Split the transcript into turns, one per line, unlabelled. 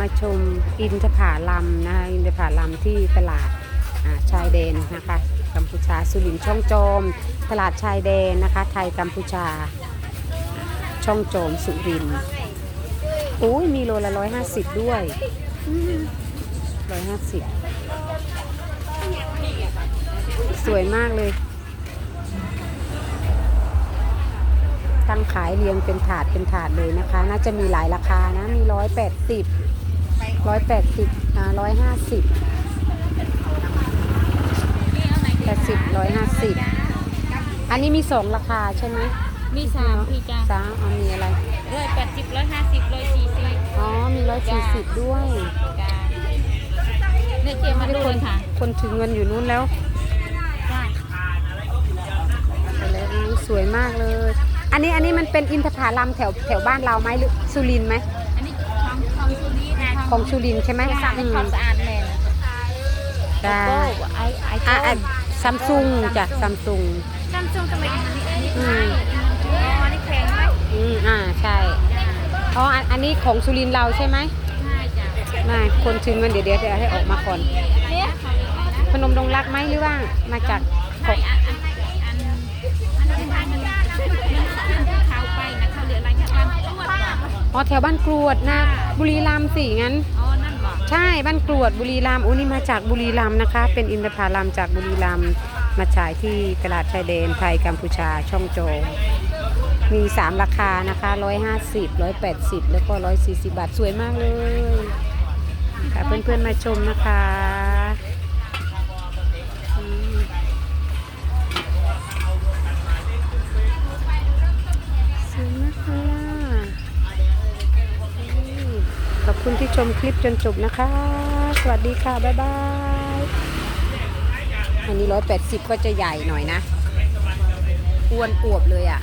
มาชมอินทผาลัมนะคะอินทผาลัมที่ตลาดชายแดนนะคะกัมพูชาสุรินช่องโจม ตลาดชายแดนนะคะ ไทยกัมพูชา ช่องโจมสุรินโอ้ยมีโลละร้อยห้าสิบด้วยร้อยห้าสิบสวยมากเลย ตั้งขายเรียงเป็นถาดเป็นถาดเลยนะคะ น่าจะมีหลายราคานะมีร้อยแปดสิบร้อยแปดสิบอ่าร้อยห้าสิบแปดสิบร้อยห้าสิบอันนี้มีสองราคาใช่ไหม
มีสามพี่จ้า
สามเอามีอะไร
ร้อยแปดสิบร้อยห้าสิบร้อยสี่สิบ
อ๋อมีร้อยสี่สิบด้วย
จ้าเนี่ยเจมาดูเลยค่ะ
คนถือเงินอยู่นู้นแล้ว
จ้า
ไปแล้วอุ๊ยสวยมากเลย อันนี้อันนี้มันเป็นอินทผลัมแถวแถวบ้านเราไหมหรือสุรินทร์ไหม
อันนี้ของของสุรีนะ
ของสุรินทร์ใช่ไหม
จะสะอาดเป็นความสะอาดเลยนะ
จ้า
โก้ไอไอ
อะ
โก้
อะซัมซุงจ้ะซัมซุง
ซัมซุงทำไมอันนี้อันนี้
อื
ใช่
ม
อ๋อนี่แพงไหม
อืมอ่าใช่
จ้า
อ๋ออันอันนี้ของสุรินทร์เราใช่ไหม
ใช่จ้า
ไม่คนถือเงินเดี๋ยวเดี๋ยวเดี๋ยวให้ออกมาก่อน
เนี่ย
พนมดงรักไหมหรือว่ามาจากข
ใช่
อง
อนอ๋อแถ
วบ้านกรวดนะ บุรีรัมย์สิงั้น
อ๋อ นั่นบอก
ใช่บ้านกรวดบุรีรัมย์โอ้นี่มาจากบุรีรัมย์นะคะ เป็นอินทผลัมจากบุรีรัมย์มาฉายที่ตลาดชายแดนไทยกัมพูชาช่องโจมมี 3 ราคานะคะ 150 180 แล้วก็ 140 บาท สวยมากเลย ค่ะเพื่อนๆมาชมนะคะ คุณที่ชมคลิปจนจบนะคะ สวัสดีค่ะ บ๊ายบาย อันนี้ร้อยแปดสิบก็จะใหญ่หน่อยนะ อ้วนอวบเลยอะ